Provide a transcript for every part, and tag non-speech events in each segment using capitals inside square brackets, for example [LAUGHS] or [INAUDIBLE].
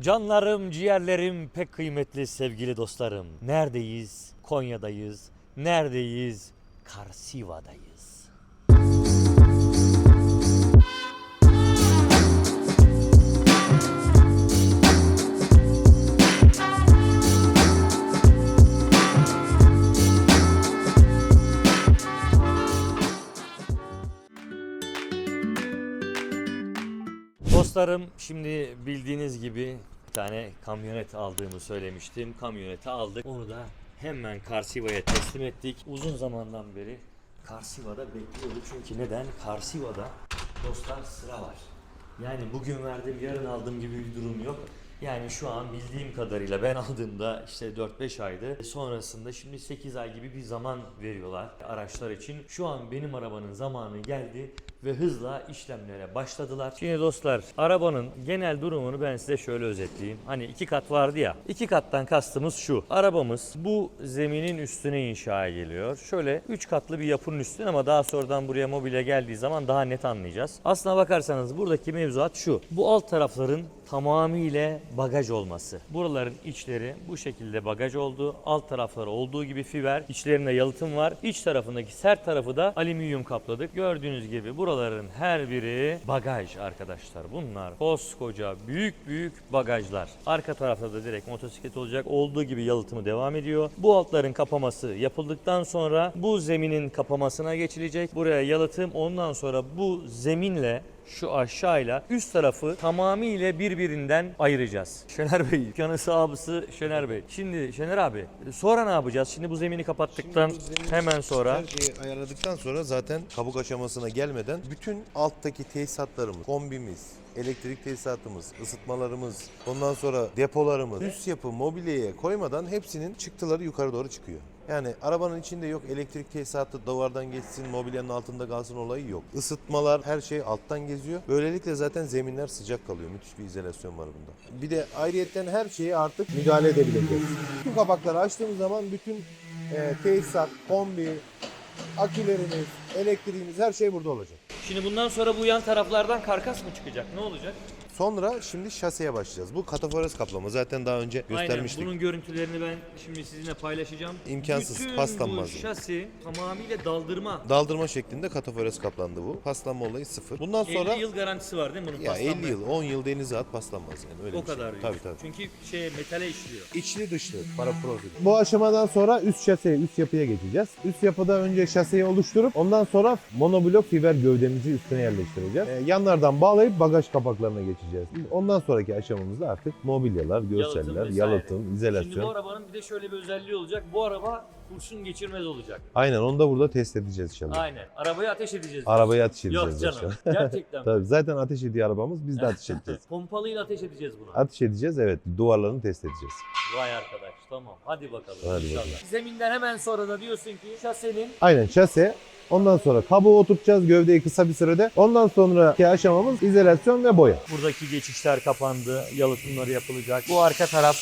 Canlarım, ciğerlerim, pek kıymetli sevgili dostlarım. Neredeyiz? Konya'dayız. Neredeyiz? Karsiva'dayız. Dostlarım şimdi bildiğiniz gibi bir tane kamyonet aldığımı söylemiştim. Kamyoneti aldık. Onu da hemen Karsiva'ya teslim ettik. Uzun zamandan beri Karsiva'da bekliyorduk. Çünkü neden? Karsiva'da dostlar sıra var. Yani bugün verdim yarın aldığım gibi bir durum yok. Yani şu an bildiğim kadarıyla ben aldığımda işte 4-5 aydı. Sonrasında şimdi 8 ay gibi bir zaman veriyorlar araçlar için. Şu an benim arabanın zamanı geldi ve hızla işlemlere başladılar. Şimdi dostlar arabanın genel durumunu ben size şöyle özetleyeyim. Hani iki kat vardı ya. iki kattan kastımız şu. Arabamız bu zeminin üstüne inşa ediliyor. Şöyle 3 katlı bir yapının üstüne ama daha sonradan buraya mobilya geldiği zaman daha net anlayacağız. Aslına bakarsanız buradaki mevzuat şu. Bu alt tarafların tamamıyla bagaj olması. Buraların içleri bu şekilde bagaj oldu. Alt tarafları olduğu gibi fiber. İçlerinde yalıtım var. İç tarafındaki sert tarafı da alüminyum kapladık. Gördüğünüz gibi buraların her biri bagaj arkadaşlar. Bunlar koskoca büyük büyük bagajlar. Arka tarafta da direkt motosiklet olacak. Olduğu gibi yalıtımı devam ediyor. Bu altların kapaması yapıldıktan sonra bu zeminin kapamasına geçilecek. Buraya yalıtım ondan sonra bu zeminle şu aşağıyla üst tarafı tamamıyla birbirinden ayıracağız. Şener Bey, dükkanın sahibi Şener Bey. Şimdi Şener abi sonra ne yapacağız? Şimdi bu zemini kapattıktan Şimdi bu zemin- hemen sonra Her şeyi ayarladıktan sonra zaten kabuk aşamasına gelmeden bütün alttaki tesisatlarımız, kombimiz, elektrik tesisatımız, ısıtmalarımız, ondan sonra depolarımız, üst yapı mobilyaya koymadan hepsinin çıktıları yukarı doğru çıkıyor. Yani arabanın içinde yok elektrik tesisatı duvardan geçsin, mobilyanın altında kalsın olayı yok. Isıtmalar, her şey alttan geziyor. Böylelikle zaten zeminler sıcak kalıyor. Müthiş bir izolasyon var bunda. Bir de ayrıyetten her şeye artık müdahale edebileceğiz. Bu kapakları açtığımız zaman bütün e, tesisat, kombi, akülerimiz, elektriğimiz her şey burada olacak. Şimdi bundan sonra bu yan taraflardan karkas mı çıkacak? Ne olacak? Sonra şimdi şaseye başlayacağız. Bu katafores kaplama zaten daha önce göstermiştik. Aynen. Bunun görüntülerini ben şimdi sizinle paylaşacağım. İmkansız, Bütün paslanmaz bu şasi tamamıyla daldırma. Daldırma şeklinde katafores kaplandı bu. Paslanma olayı sıfır. Bundan sonra 50 yıl garantisi var değil mi bunun ya paslanmaya? 50 yıl, 10 yıl denize at paslanmaz yani öyle O bir şey. kadar diyor. Tabii tabii. Çünkü şey metale işliyor. İçli dışlı para profil. Bu aşamadan sonra üst şaseye, üst yapıya geçeceğiz. Üst yapıda önce şaseyi oluşturup ondan sonra monoblok fiber gövdemizi üstüne yerleştireceğiz. Ee, yanlardan bağlayıp bagaj kapaklarına geçeceğiz. Ondan sonraki aşamamızda artık mobilyalar, görseller, vesaire. yalıtım, Şimdi bu izolasyon. arabanın bir de şöyle bir özelliği olacak. Bu araba kurşun geçirmez olacak. Aynen onu da burada test edeceğiz inşallah. Aynen. Arabayı ateş edeceğiz. Arabayı ateş Yok edeceğiz. canım. başkan. Gerçekten. [LAUGHS] Tabii zaten ateş ediyor arabamız biz de ateş edeceğiz. [LAUGHS] Pompalıyla ateş edeceğiz bunu. ateş edeceğiz evet duvarlarını test edeceğiz. Vay arkadaş tamam. Hadi bakalım Hadi inşallah. bakalım. Zeminden hemen sonra da diyorsun ki şasenin Aynen şase Ondan sonra kabuğu oturtacağız gövdeyi kısa bir sürede. Ondan sonraki aşamamız izolasyon ve boya. buradaki geçişler kapandı. Yalıtımları yapılacak. Bu arka taraf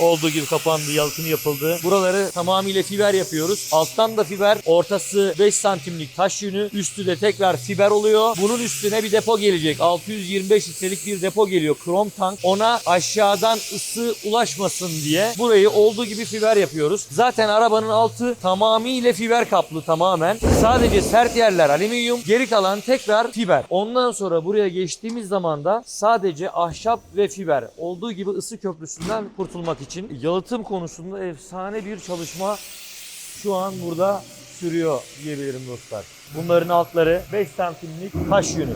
olduğu gibi kapandı, yalıtım yapıldı. Buraları tamamıyla fiber yapıyoruz. Alttan da fiber, ortası 5 santimlik taş yünü, üstü de tekrar fiber oluyor. Bunun üstüne bir depo gelecek. 625 litrelik bir depo geliyor. Krom tank. Ona aşağıdan ısı ulaşmasın diye burayı olduğu gibi fiber yapıyoruz. Zaten arabanın altı tamamıyla fiber kaplı tamamen. Sadece sert yerler alüminyum, geri kalan tekrar fiber. Ondan sonra buraya geçtiğimiz zaman da sadece ahşap ve fiber olduğu gibi ısı köprüsünden kurtulmak için yalıtım konusunda efsane bir çalışma şu an burada sürüyor diyebilirim dostlar. Bunların altları 5 santimlik taş yünü.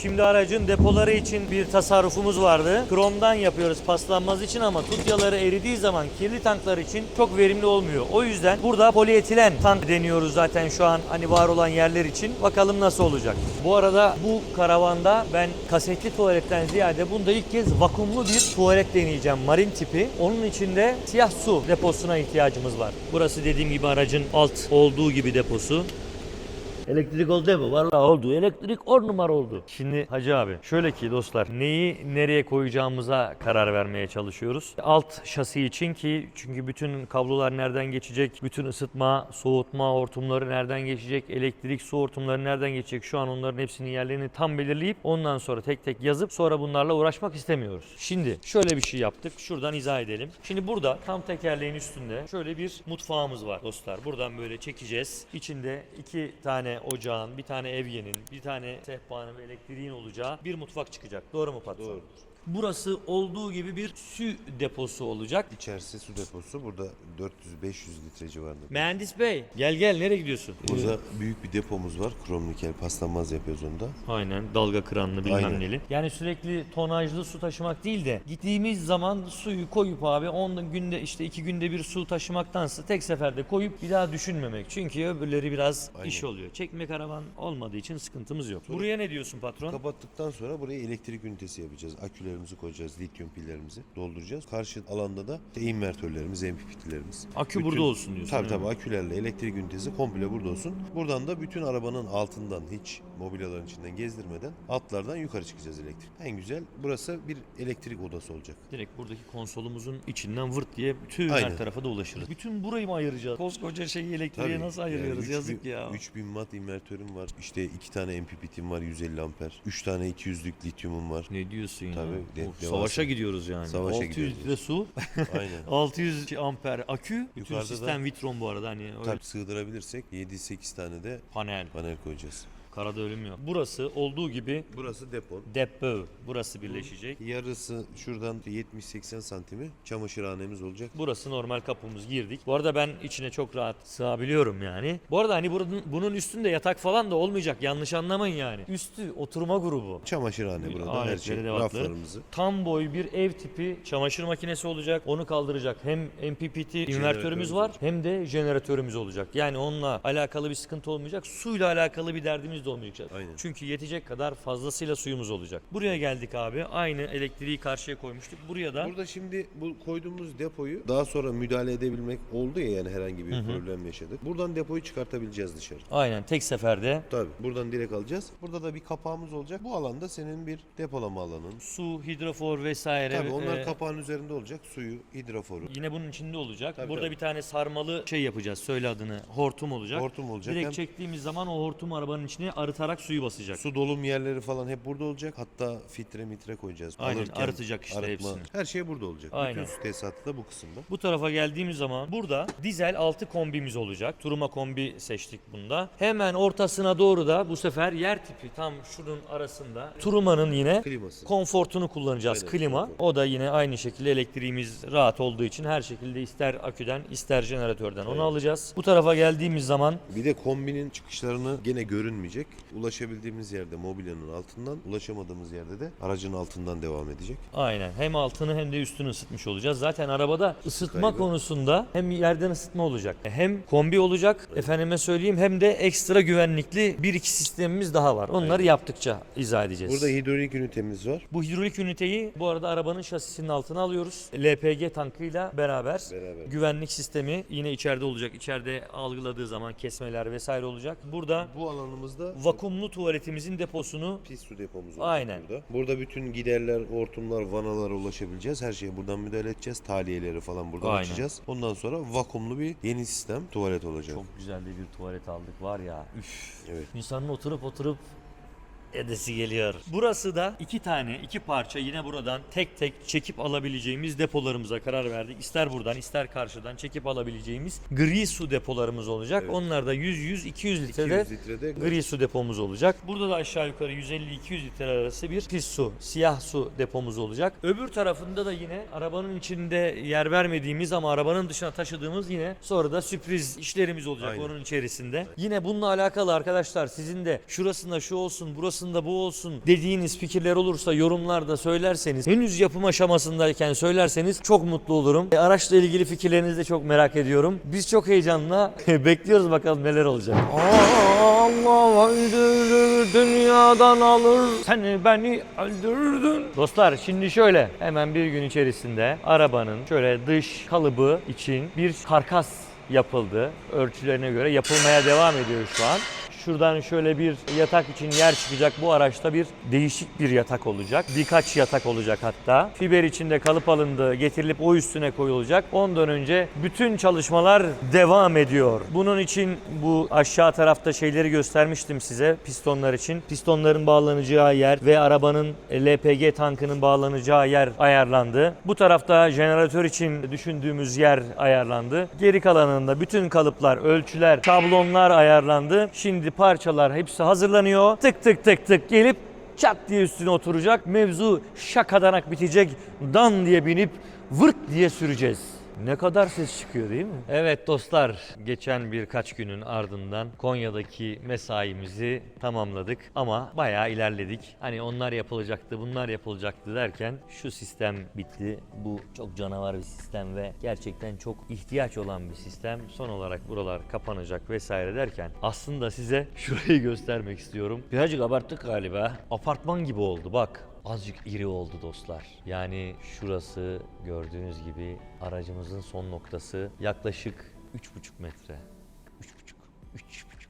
Şimdi aracın depoları için bir tasarrufumuz vardı. Kromdan yapıyoruz paslanmaz için ama tutyaları eridiği zaman kirli tanklar için çok verimli olmuyor. O yüzden burada polietilen tank deniyoruz zaten şu an hani var olan yerler için. Bakalım nasıl olacak. Bu arada bu karavanda ben kasetli tuvaletten ziyade bunda ilk kez vakumlu bir tuvalet deneyeceğim. Marin tipi. Onun içinde siyah su deposuna ihtiyacımız var. Burası dediğim gibi aracın alt olduğu gibi deposu. Elektrik oldu mu? Var oldu. Elektrik 10 numara oldu. Şimdi Hacı abi şöyle ki dostlar neyi nereye koyacağımıza karar vermeye çalışıyoruz. Alt şasi için ki çünkü bütün kablolar nereden geçecek, bütün ısıtma, soğutma hortumları nereden geçecek, elektrik su hortumları nereden geçecek şu an onların hepsinin yerlerini tam belirleyip ondan sonra tek tek yazıp sonra bunlarla uğraşmak istemiyoruz. Şimdi şöyle bir şey yaptık. Şuradan izah edelim. Şimdi burada tam tekerleğin üstünde şöyle bir mutfağımız var dostlar. Buradan böyle çekeceğiz. İçinde iki tane ocağın, bir tane evyenin, bir tane sehpanın ve elektriğin olacağı bir mutfak çıkacak. Doğru mu patron? Doğrudur. Burası olduğu gibi bir su deposu olacak. İçerisi su deposu. Burada 400-500 litre civarında. Mühendis Bey gel gel nereye gidiyorsun? Burada büyük bir depomuz var. Krom nikel paslanmaz yapıyoruz onda. Aynen dalga kıranlı bilmem Aynen. neli. Yani sürekli tonajlı su taşımak değil de gittiğimiz zaman suyu koyup abi 10 günde işte 2 günde bir su taşımaktansa tek seferde koyup bir daha düşünmemek. Çünkü öbürleri biraz Aynen. iş oluyor. Çekme karavan olmadığı için sıkıntımız yok. Buraya ne diyorsun patron? Kapattıktan sonra buraya elektrik ünitesi yapacağız. Akülerimizi koyacağız, lityum pillerimizi dolduracağız. Karşı alanda da işte invertörlerimiz, MPPT'lerimiz. Akü burada olsun diyorsun, Tabii tabii akülerle elektrik ünitesi komple burada olsun. Buradan da bütün arabanın altından hiç mobilyaların içinden gezdirmeden altlardan yukarı çıkacağız elektrik. En güzel burası bir elektrik odası olacak. Direkt buradaki konsolumuzun içinden vırt diye bütün her Aynen. tarafa da ulaşırız. Bütün burayı mı ayıracağız? Koskoca şeyi elektriğe Tabii. nasıl Yani ayırıyoruz? üç Yazık bin- ya. 3000 watt invertörüm var. İşte iki tane MPPT'm var 150 amper. 3 tane 200'lük lityumum var. Ne diyorsun ya? Tabii, de- Of, savaşa gidiyoruz yani. Savaşa 600 gidiyoruz. litre su, [LAUGHS] Aynen. 600 amper akü. Bütün Yukarıda sistem da- Vitron bu arada hani öyle Tabii sığdırabilirsek 7-8 tane de panel. panel koyacağız. Karada ölüm yok. Burası olduğu gibi Burası depo. depo. Burası birleşecek. Yarısı şuradan 70-80 santimi çamaşırhanemiz olacak. Burası normal kapımız girdik. Bu arada ben içine çok rahat sığabiliyorum yani. Bu arada hani bunun, bunun üstünde yatak falan da olmayacak. Yanlış anlamayın yani. Üstü oturma grubu. Çamaşırhane burada her şey. Raflarımızı. Tam boy bir ev tipi çamaşır makinesi olacak. Onu kaldıracak. Hem MPPT invertörümüz var hem de jeneratörümüz olacak. Yani onunla alakalı bir sıkıntı olmayacak. Suyla alakalı bir derdimiz de olmayacak. Aynen. Çünkü yetecek kadar fazlasıyla suyumuz olacak. Buraya geldik abi. Aynı elektriği karşıya koymuştuk. Buraya da Burada şimdi bu koyduğumuz depoyu daha sonra müdahale edebilmek oldu ya yani herhangi bir Hı hı. problem yaşadık. Buradan depoyu çıkartabileceğiz dışarı. aynen tek seferde Tabii buradan direkt alacağız. Burada da bir kapağımız olacak. Bu alanda senin bir depolama alanın. su, hidrofor vesaire. Tabii onlar e, kapağın üzerinde olacak. Suyu, hidroforu. Yine bunun içinde olacak. Tabii, Burada tabii. bir tane sarmalı şey yapacağız. Söyle adını. Hortum olacak. Hortum olacak. Direkt Hem çektiğimiz zaman o hortum arabanın içine arıtarak suyu basacak. su dolum yerleri falan hep burada olacak. Hatta filtre mitre koyacağız. Aynen, arıtacak işte hepsini. Her şey burada olacak. Aynen. Bütün su tesisatı da bu kısımda. Bu tarafa geldiğimiz zaman burada dizel 6 kombimiz olacak. Turuma kombi seçtik bunda. Hemen ortasına doğru da bu sefer yer tipi tam şunun arasında Turuma'nın yine Kliması. konfortunu kullanacağız. Aynen, Klima. konfor. O da yine aynı şekilde elektriğimiz rahat olduğu için her şekilde ister aküden ister jeneratörden onu Evet. alacağız. Bu tarafa geldiğimiz zaman Bir de kombinin çıkışlarını gene görünmeyecek. Ulaşabildiğimiz yerde mobilyanın altından, ulaşamadığımız yerde de aracın altından devam edecek. Aynen. Hem altını hem de üstünü ısıtmış olacağız. Zaten arabada ısıtma kaybı. konusunda hem yerden ısıtma olacak. Hem kombi olacak. Efendime söyleyeyim hem de ekstra güvenlikli bir iki sistemimiz daha var. Onları Aynen. yaptıkça izah edeceğiz. Burada hidrolik ünitemiz var. bu hidrolik üniteyi bu arada arabanın şasisinin altına alıyoruz. LPG tankıyla beraber. Beraber. Güvenlik sistemi yine içeride olacak. İçeride algıladığı zaman kesmeler vesaire olacak. Burada Bu alanımızda vakumlu tuvaletimizin deposunu pis su depomuz olacak Aynen. burada. Burada bütün giderler, hortumlar, vanalara ulaşabileceğiz. Her şeye buradan müdahale edeceğiz. Taliyeleri falan buradan Aynen. açacağız. Ondan sonra vakumlu bir yeni sistem tuvalet olacak. çok güzel de bir tuvalet aldık var ya. Üf. Evet. İnsanın oturup oturup edesi geliyor. Burası da iki tane, iki parça yine buradan tek tek çekip alabileceğimiz depolarımıza karar verdik. İster buradan ister karşıdan çekip alabileceğimiz gri su depolarımız olacak. Evet. Onlar da 100-100-200 litrede 200 litrede gri su depomuz olacak. Burada da aşağı yukarı 150-200 litre arası bir pis su, siyah su depomuz olacak. Öbür tarafında da yine arabanın içinde yer vermediğimiz ama arabanın dışına taşıdığımız yine sonra da sürpriz işlerimiz olacak Aynen. onun içerisinde. Yine bununla alakalı arkadaşlar sizin de şurasında şu olsun, burasında bu olsun dediğiniz fikirler olursa yorumlarda söylerseniz, henüz yapım aşamasındayken söylerseniz çok mutlu olurum. E, araçla ilgili fikirlerinizi de çok merak ediyorum. Biz çok heyecanla [LAUGHS] bekliyoruz bakalım neler olacak. Allah öldürdü dünyadan alır seni beni öldürdün. Dostlar şimdi şöyle hemen bir gün içerisinde arabanın şöyle dış kalıbı için bir karkas yapıldı. Ölçülerine göre yapılmaya devam ediyor şu an. Şuradan şöyle bir yatak için yer çıkacak. Bu araçta bir değişik bir yatak olacak. Birkaç yatak olacak hatta. Fiber içinde kalıp alındı, getirilip o üstüne koyulacak. Ondan önce bütün çalışmalar devam ediyor. Bunun için bu aşağı tarafta şeyleri göstermiştim size pistonlar için. Pistonların bağlanacağı yer ve arabanın LPG tankının bağlanacağı yer ayarlandı. Bu tarafta jeneratör için düşündüğümüz yer ayarlandı. Geri kalanında bütün kalıplar, ölçüler, şablonlar ayarlandı. Şimdi parçalar hepsi hazırlanıyor. Tık tık tık tık gelip çat diye üstüne oturacak. Mevzu şakadanak bitecek. Dan diye binip vırt diye süreceğiz. Ne kadar ses çıkıyor değil mi? Evet dostlar, geçen birkaç günün ardından Konya'daki mesaimizi tamamladık ama bayağı ilerledik. Hani onlar yapılacaktı, bunlar yapılacaktı derken şu sistem bitti. Bu çok canavar bir sistem ve gerçekten çok ihtiyaç olan bir sistem. Son olarak buralar kapanacak vesaire derken aslında size [LAUGHS] şurayı göstermek istiyorum. Birazcık abarttık galiba. Apartman gibi oldu bak. Azıcık iri oldu dostlar. Yani şurası gördüğünüz gibi aracımızın son noktası yaklaşık 3,5 metre. 3,5 3,5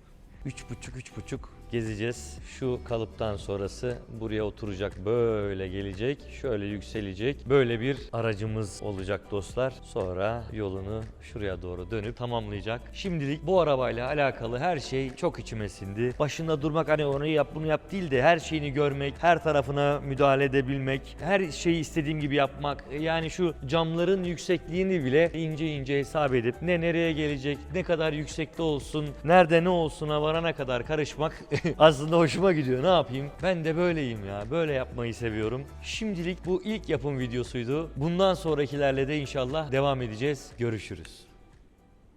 3,5 3,5 gezeceğiz. Şu kalıptan sonrası buraya oturacak. Böyle gelecek. Şöyle yükselecek. Böyle bir aracımız olacak dostlar. Sonra yolunu şuraya doğru dönüp tamamlayacak. Şimdilik bu arabayla alakalı her şey çok içime sindi. Başında durmak hani onu yap bunu yap değil de her şeyini görmek, her tarafına müdahale edebilmek, her şeyi istediğim gibi yapmak. Yani şu camların yüksekliğini bile ince ince hesap edip ne nereye gelecek, ne kadar yüksekte olsun, nerede ne olsuna varana kadar karışmak [LAUGHS] [LAUGHS] aslında hoşuma gidiyor. Ne yapayım? Ben de böyleyim ya. Böyle yapmayı seviyorum. Şimdilik bu ilk yapım videosuydu. Bundan sonrakilerle de inşallah devam edeceğiz. Görüşürüz.